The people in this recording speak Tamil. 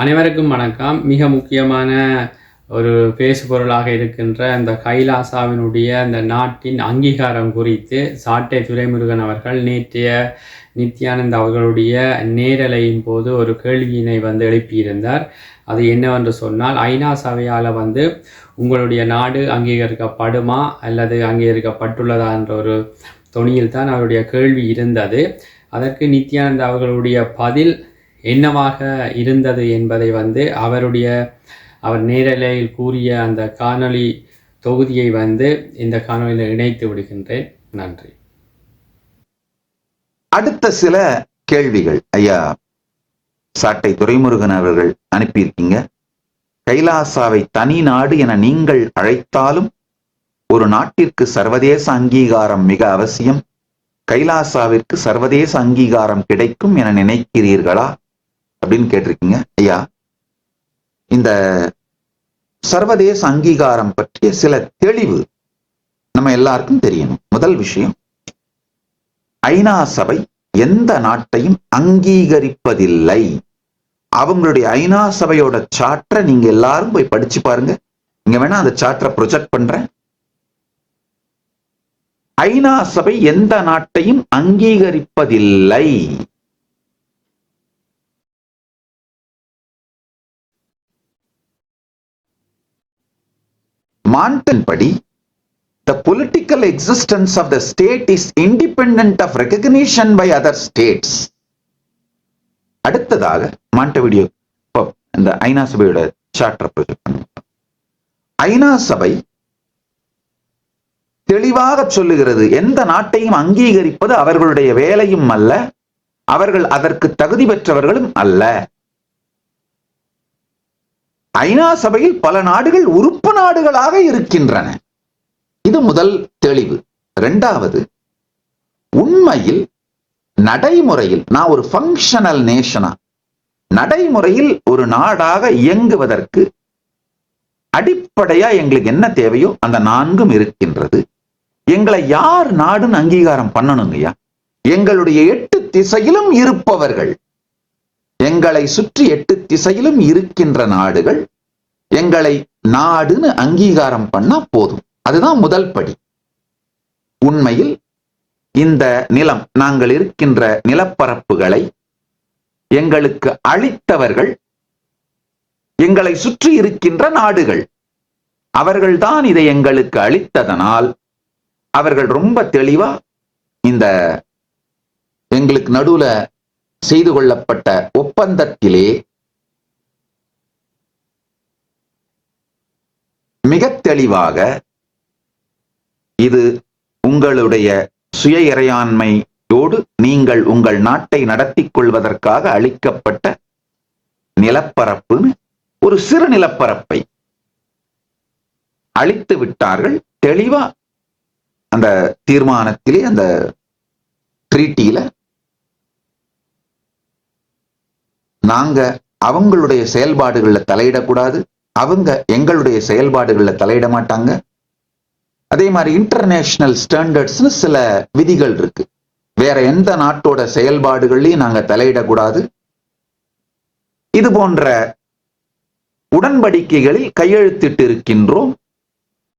அனைவருக்கும் வணக்கம். மிக முக்கியமான ஒரு பேசுபொருளாக இருக்கின்ற அந்த கைலாசாவினுடைய அந்த நாட்டின் அங்கீகாரம் குறித்து சாட்டை துரைமுருகன் அவர்கள் நேற்றைய நித்யானந்த் அவர்களுடைய நேரலையின் போது ஒரு கேள்வியினை வந்து எழுப்பியிருந்தார். அது என்னவென்று சொன்னால் ஐநா சபையால் வந்து உங்களுடைய நாடு அங்கீகரிக்கப்படுமா அல்லது அங்கீகரிக்கப்பட்டுள்ளதா என்ற ஒரு தொனியில் தான் அவருடைய கேள்வி இருந்தது. அதற்கு நித்யானந்த் அவர்களுடைய பதில் என்னவாக இருந்தது என்பதை வந்து அவருடைய அவர் நேரலையில் கூறிய அந்த காணொளி தொகுதியை வந்து இந்த காணொளியில் இணைத்து விடுகின்றேன். நன்றி. அடுத்த சில கேள்விகள். ஐயா சாட்டை துரைமுருகன் அவர்கள் அனுப்பியிருக்கீங்க. கைலாசாவை தனி நாடு என நீங்கள் அழைத்தாலும் ஒரு நாட்டிற்கு சர்வதேச அங்கீகாரம் மிக அவசியம். கைலாசாவிற்கு சர்வதேச அங்கீகாரம் கிடைக்கும் என நினைக்கிறீர்களா? அப்படின்னு கேட்டிருக்கீங்க. ஐயா இந்த சர்வதேச அங்கீகாரம் பற்றிய சில தெளிவு நம்ம எல்லாருக்கும் தெரியணும். முதல் விஷயம் ஐநா சபை எந்த நாட்டையும் அங்கீகரிப்பதில்லை. அவங்களுடைய ஐநா சபையோட சாற்றை நீங்க எல்லாரும் போய் படிச்சு பாருங்க. இங்க வேணா அந்த சாற்றை ப்ரொஜெக்ட் பண்றேன். ஐநா சபை எந்த நாட்டையும் அங்கீகரிப்பதில்லை. மாண்டன் படி the political existence of the state is independent of recognition by other states. அடுத்ததாக மாண்டவிடியோ இப்போ இந்த ஐநா சபையோட சார்ட்டர் ப்ரொஜெக்ட் ஐநா சபை தெளிவாக சொல்லுகிறது எந்த நாட்டையும் அங்கீகரிப்பது அவர்களுடைய வேலையும் அல்ல அவர்கள் அதற்கு தகுதி பெற்றவர்களும் அல்ல. ஐநா சபையில் பல நாடுகள் உறுப்பு நாடுகளாக இருக்கின்றன. இது முதல் தெளிவு. இரண்டாவது உண்மையில் நடைமுறையில் நான் ஒரு ஃபங்க்ஷனல் நேஷனா நடைமுறையில் ஒரு நாடாக இயங்குவதற்கு அடிப்படையா எங்களுக்கு என்ன தேவையோ அந்த நான்கும் இருக்கின்றது. எங்களை யார் நாடுன்னு அங்கீகாரம் பண்ணணுங்கய்யா? எங்களுடைய எட்டு திசையிலும் இருப்பவர்கள். எங்களை சுற்றி எட்டு திசையிலும் இருக்கின்ற நாடுகள் எங்களை நாடுன்னு அங்கீகாரம் பண்ணா போதும். அதுதான் முதல் படி. உண்மையில் இந்த நிலம் நாங்கள் இருக்கின்ற நிலப்பரப்புகளை எங்களுக்கு அளித்தவர்கள் எங்களை சுற்றி இருக்கின்ற நாடுகள். அவர்கள்தான் இதை எங்களுக்கு அளித்ததனால் அவர்கள் ரொம்ப தெளிவா இந்த எங்களுக்கு நடுவுல செய்து கொள்ளப்பட்ட ஒப்பந்தத்திலே மிக தெளிவாக இது உங்களுடைய சுய இறையாண்மையோடு நீங்கள் உங்கள் நாட்டை நடத்திக் கொள்வதற்காக அளிக்கப்பட்ட நிலப்பரப்புன்னு ஒரு சிறு நிலப்பரப்பை அழித்து விட்டார்கள். தெளிவா அந்த தீர்மானத்திலே அந்த ட்ரீட்டியில நாங்க அவங்களுடைய செயல்பாடுகள்ல தலையிடக்கூடாது. அவங்க எங்களுடைய செயல்பாடுகள்ல தலையிட மாட்டாங்க. அதே மாதிரி இன்டர்நேஷனல் ஸ்டாண்டர்ட்ஸ்னு சில விதிகள் இருக்கு. வேற எந்த நாட்டோட செயல்பாடுகள்லையும் நாங்க தலையிடக்கூடாது. இது போன்ற உடன்படிக்கைகளில் கையெழுத்திட்டு இருக்கின்றோம்.